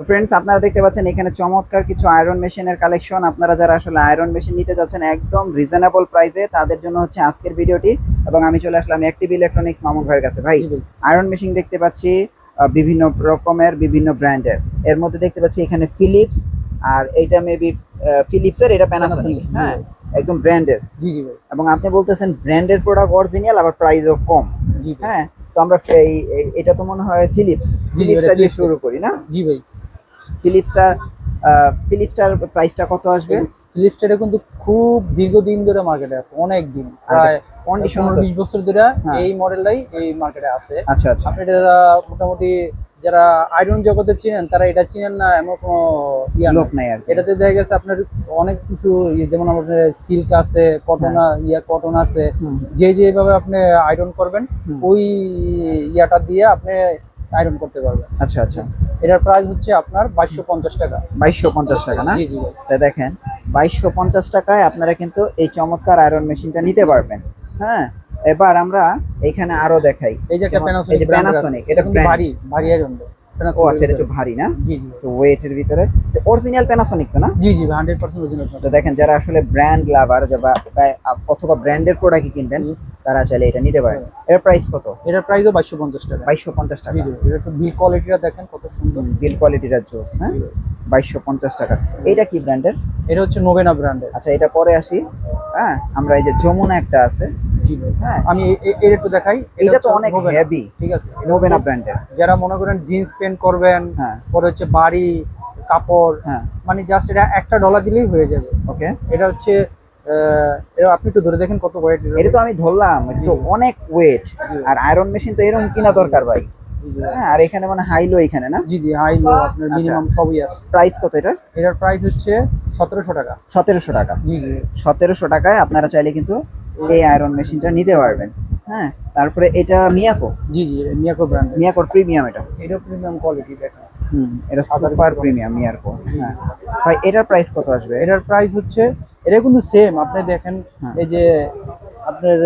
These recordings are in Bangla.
তো ফ্রেন্ডস আপনারা দেখতে পাচ্ছেন এখানে চমৎকার কিছু আয়রন মেশিনের কালেকশন আপনারা যারা আসলে আয়রন মেশিন নিতে যাচ্ছেন একদম রিজনেবল প্রাইসে তাদের জন্য হচ্ছে আজকের ভিডিওটি। এবং আমি চলে আসলাম অ্যাক্টিভ ইলেকট্রনিক্স মামুন ভাইয়ের কাছে। ভাই আয়রন মেশিন দেখতে পাচ্ছি বিভিন্ন রকমের বিভিন্ন ব্র্যান্ডের। এর মধ্যে দেখতে পাচ্ছি এখানে ফিলিপস আর এইটা মেবি ফিলিপসের এটা প্যানাসোনিক হ্যাঁ একদম ব্র্যান্ডের জি জি ভাই। এবং আপনি বলতেছেন ব্র্যান্ডের প্রোডাক্ট অরিজিনাল আবার প্রাইসও কম। জি হ্যাঁ তো আমরা এটা তো মনে হয় ফিলিপস ফিলিপসটা দিয়ে শুরু করি না? জি ভাই। ফিলিপসটার ফিলিপসটার প্রাইসটা কত আসবে? ফিলিপসটা কিন্তু খুব দীর্ঘদিন ধরে মার্কেটে আছে অনেক দিন প্রায় কন্ডিশন পনেরো বিশ বছর ধরে হ্যাঁ। এই মডেলটাই এই মার্কেটে আছে। আচ্ছা আচ্ছা। আপনি যারা মোটামুটি যারা আয়রন জগতে চিনেন তারা এটা চিনেন না এমন কোনো ইয়া লোক নাই। আর এটাতে দেখা গেছে আপনার অনেক কিছু ইয়ে যেমন আপনার সিল্ক আছে কটন ইয়া কটন আছে। যে যেভাবে আপনি আয়রন করবেন ওই ইয়াটা দিয়ে আপনি আয়রন করতে পারবেন। আচ্ছা আচ্ছা। এটার প্রাইস হচ্ছে আপনার বাইশশো পঞ্চাশ টাকা। বাইশশো পঞ্চাশ টাকা না? জি জি ভাই দেখেন বাইশশো পঞ্চাশ টাকায় আপনারা কিন্তু এই চমৎকার আয়রন মেশিনটা নিতে পারবেন। হ্যাঁ? এবার আমরা এখানে আরও দেখাই। এই যে একটা প্যানাসোনিক এটা ভারী ভারী আয়রন ও আচ্ছা এটা একটু ভারী না? জি জি। ওয়েটের ভিতরে। অরিজিনাল প্যানাসোনিক তো না? জি জি হান্ড্রেড পার্সেন্ট অরিজিনাল তো দেখেন যারা আসলে ব্র্যান্ড লাভার বা অথবা ব্র্যান্ডের প্রোডাক্ট কিনবেন। তারা চাইলে এটা নিতে পারেন এর প্রাইস কত? এটার প্রাইসও বাইশশো পঞ্চাশ টাকা। বাইশশো পঞ্চাশ টাকা। এটা একটু বিল কোয়ালিটিটা দেখেন কত সুন্দর। বিল কোয়ালিটিটা জোস হ্যাঁ। বাইশশো পঞ্চাশ টাকা। এটা কি ব্র্যান্ডের এটা হচ্ছে নোবেনা ব্র্যান্ডের আচ্ছা এটা পরে আসি। হ্যাঁ আমরা এই যে যমুনা একটা আছে। হ্যাঁ। আমি এর একটু দেখাই। এটা তো অনেক হেভি ঠিক আছে। নোবেনা ব্র্যান্ডের যারা মনে করেন জিন্স প্যান্ট করবেন হ্যাঁ। পরে হচ্ছে বাড়ি কাপড় হ্যাঁ। মানে জাস্ট এটা একটা ডলার দিলেই হয়ে যাবে। ওকে এটা হচ্ছে আপনি একটু ধরে দেখেন কত ওয়েট এটা তো আমি ধরলাম এটা তো অনেক ওয়েট আর আয়রন মেশিন তো এরকম কিনা দরকার ভাই। হ্যাঁ আর এখানে মানে হাইলো এখানে না? জি জি হাই লো আপনার আচ্ছা। মিনিমাম সবই আছে। প্রাইস কত এটা এটার প্রাইস হচ্ছে সতেরোশো টাকা। সতেরোশো টাকা। জি জি। সতেরোশো টাকায় আপনারা চাইলে কিন্তু এই আয়রন মেশিনটা নিতে পারবেন। হ্যাঁ তারপরে এটা মিয়াকো জি জি মিয়াকো ব্র্যান্ড মিয়াকোর প্রিমিয়াম এটা। এটা প্রিমিয়াম কোয়ালিটি দেখেন। হুম এটা সুপার প্রিমিয়াম মিয়াকো হ্যাঁ। ভাই এটার প্রাইস কত আসবে? এটার প্রাইস হচ্ছে এটা কিন্তু সেম আপনি দেখেন হ্যাঁ। এই যে আপনার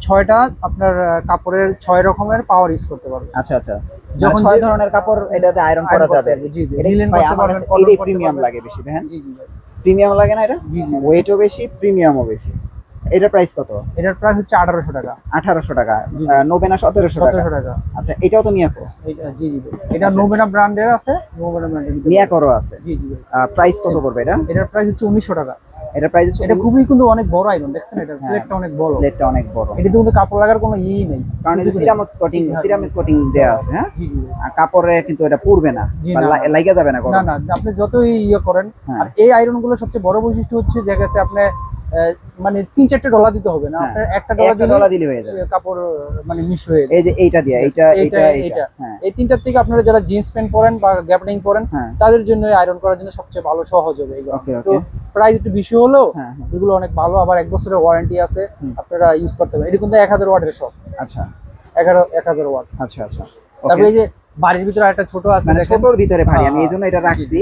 ছয়টা আপনার কাপড়ের ছয় রকমের পাওয়ার ইউজ করতে পারবেন। আচ্ছা আচ্ছা। যখন যখন ছয় ধরনের কাপড় এটাতে আয়রন করা যাবে। জি, প্রিমিয়াম লাগে বেশি দেখেন? জি জি। প্রিমিয়াম লাগে না এটা? জি জি। ওয়েটও বেশি প্রিমিয়ামও বেশি। এটা প্রাইস কত? এটার প্রাইস হচ্ছে আঠারোশো টাকা। আঠারোশো টাকা। নোবেনা সতেরোশো টাকা। সতেরোশো টাকা। আচ্ছা এটাও তো মিয়াকো এটা জি জি এটা আচ্ছা। নোবেনা ব্র্যান্ডের আছে নোবেনা ব্র্যান্ডের মিয়াকোরও আছে? জি জি প্রাইস কত পড়বে এটা? এটার প্রাইস হচ্ছে উনিশশো টাকা। এটা প্রাইস হচ্ছে এটা খুবই কিন্তু অনেক বড় আয়রন দেখছেন? এটা হ্যাঁ। প্লেটটা অনেক বড়। প্লেটটা অনেক বড়। এটাতে কিন্তু কাপড় লাগার কোনো ইই নেই। কারণ যে সিরামিক কোটিং হ্যাঁ। সিরামিক। কোটিং দেয়া আছে হ্যাঁ? জি জি আর কাপড়ে কিন্তু এটা পুড়বে না জি, বা না, লা- না। লাইগা যাবে না না না আপনি যতই ইয়ে করেন হ্যাঁ। আর এই আয়রনগুলো সবচেয়ে বড় বৈশিষ্ট্য হচ্ছে দেখা গেছে আপনি মানে তিন চারটে ডলার দিতে হবে না হ্যাঁ। আপনার একটা একটা দিলে ডলা দিলে হয়ে যাবে। কাপড় মানে মিশ হয়ে এই যে এইটা দিয়া এইটা এইটা, এইটা হ্যাঁ। এই তিনটার থেকে আপনারা যারা জিন্স প্যান্ট পরেন বা গ্যাপনিং পরেন হ্যাঁ। তাদের জন্য আয়রন করার জন্য সবচেয়ে ভালো সহজ হবে এগুলো। ওকে তো ওকে প্রাইস একটু বেশি হলো এগুলো অনেক ভালো। আবার এক বছরের ওয়ারেন্টি আছে আপনারা ইউজ করতে পারেন। এটা কিন্তু এক হাজার ওয়াটের সব আচ্ছা। এগারো এক হাজার ওয়াট। আচ্ছা আচ্ছা। তারপরে এই যে বাড়ির ভিতরে একটা ছোট আছে মানে ছোটর ভিতরে ভারী আমি এই জন্য এটা রাখছি।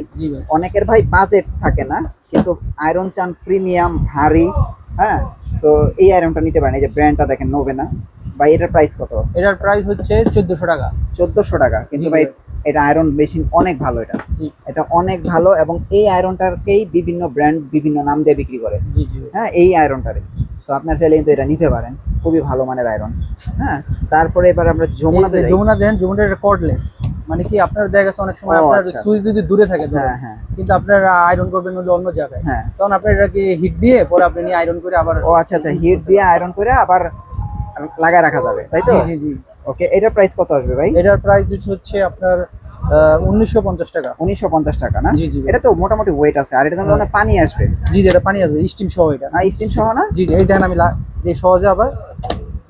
অনেকের ভাই বাজেট থাকে না কিন্তু আয়রন চান প্রিমিয়াম ভারী হ্যাঁ? সো এই আয়রনটা নিতে পারেন। এই যে ব্র্যান্ডটা দেখেন নোবে না ভাই এটার প্রাইস কত? এটার প্রাইস হচ্ছে চোদ্দশো টাকা। চোদ্দশো টাকা। কিন্তু ভাই এটা আয়রন মেশিন অনেক ভালো এটা। এটা অনেক ভালো এবং এই আয়রনটাকেই বিভিন্ন ব্র্যান্ড বিভিন্ন নাম দিয়ে বিক্রি করে। হ্যাঁ এই আয়রনটারে সো আপনার চাইলে কিন্তু এটা নিতে পারেন। খুবই ভালো মানের আয়রন হ্যাঁ? তারপরে এবার আমরা যমুনাতে এই যমুনা দেখেন যমুনা এটা কর্ডলেস মানে কি আপনার দেখা গেছে অনেক সময় আপনার আচ্ছা, সুইচ যদি দূরে থাকে হ্যাঁ হ্যাঁ। কিন্তু আপনার আয়রন করবেন হলে অন্য জায়গায়। হ্যাঁ। তখন আপনার এটাকে হিট দিয়ে পরে আপনি নিয়ে আয়রন করে আবার ও আচ্ছা আচ্ছা হিট দিয়ে আয়রন করে আবার লাগায় রাখা যাবে তাই তো? জি জি ওকে এটার প্রাইস কত আসবে ভাই? এটার প্রাইস দিচ্ছে হচ্ছে আপনার উনিশশো পঞ্চাশ টাকা। উনিশশো পঞ্চাশ টাকা না? জি জি এটা তো মোটামুটি ওয়েট আছে আর এটা মনে পানি আসবে। জি জি এটা পানি আসবে স্টিম সহ এটা। না স্টিম সহ না? জি জি এই দেখেন আমি সহজে আবার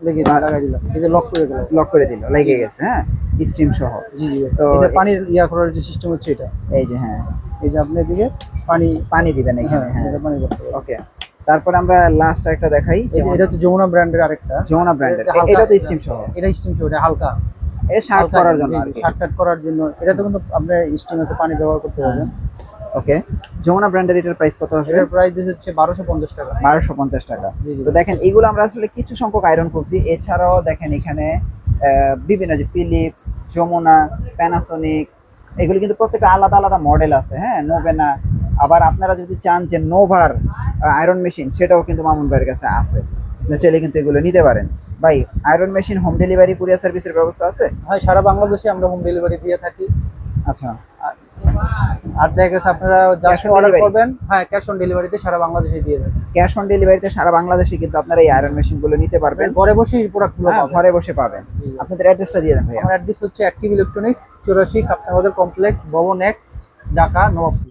লেগে লাগাই দিলাম এই যে লক করে দিলাম লক করে দিল লেগে গেছে হ্যাঁ? স্টিম সহ। জি জি So, এই পানির ইয়া করার যে সিস্টেম হচ্ছে এটা। এই যে হ্যাঁ। এই যে আপনি এদিকে পানি পানি দিবেন এখানে হ্যাঁ হ্যাঁ। এটা পানি করতে হবে। ওকে তারপরে আমরা লাস্ট একটা দেখাই এটা হচ্ছে যমুনা ব্র্যান্ডের আরেকটা। যমুনা ব্র্যান্ডের এটা তো স্টিম সহ। এটা স্টিম সহ এটা হালকা। এ শার্ট করার জন্য শার্ট করার জন্য। এটা তো কিন্তু আপনার স্টিম আছে পানি ব্যবহার করতে হ্যাঁ। ওকে যমুনা ব্র্যান্ডের এটার প্রাইস কত আসবে? এটার প্রাইস হচ্ছে বারোশো পঞ্চাশ টাকা। বারোশো পঞ্চাশ টাকা। জি, জি। তো দেখেন এগুলো আমরা আসলে কিছু সংখ্যক আয়রন খুলছি। এছাড়াও দেখেন এখানে বিভিন্ন যে ফিলিপস যমুনা প্যানাসোনিক এগুলি কিন্তু প্রত্যেকটা আলাদা আলাদা মডেল আছে হ্যাঁ? নোভেনা আবার আপনারা যদি চান যে নোভার আয়রন মেশিন সেটাও কিন্তু মামুন ভাইয়ের কাছে আছে। চাইলে কিন্তু এগুলো নিতে পারেন। ভাই iron machine home delivery courier সার্ভিসের ব্যবস্থা আছে? হয় সারা বাংলাদেশে আমরা হোম ডেলিভারি দিয়ে থাকি। আচ্ছা। আর দেখা গেছে আপনারা জাস্ট অর্ডার করবেন হ্যাঁ ক্যাশ অন ডেলিভারিতে সারা বাংলাদেশে দিয়ে দেবেন। ক্যাশ অন ডেলিভারিতে সারা বাংলাদেশে কিন্তু আপনারা এই আয়রন মেশিনগুলো নিতে পারবেন। ঘরে বসেই প্রোডাক্টগুলো হ্যাঁ পাবেন। ঘরে বসে পাবেন। আপনাদের অ্যাড্রেসটা দিয়ে দেন ভাই আমার অ্যাড্রেস হচ্ছে অ্যাক্টিভ ইলেকট্রনিক্স চৌরাশি কাপ্তানবাজার কমপ্লেক্স ভবন এক ঢাকা নবাবপুর।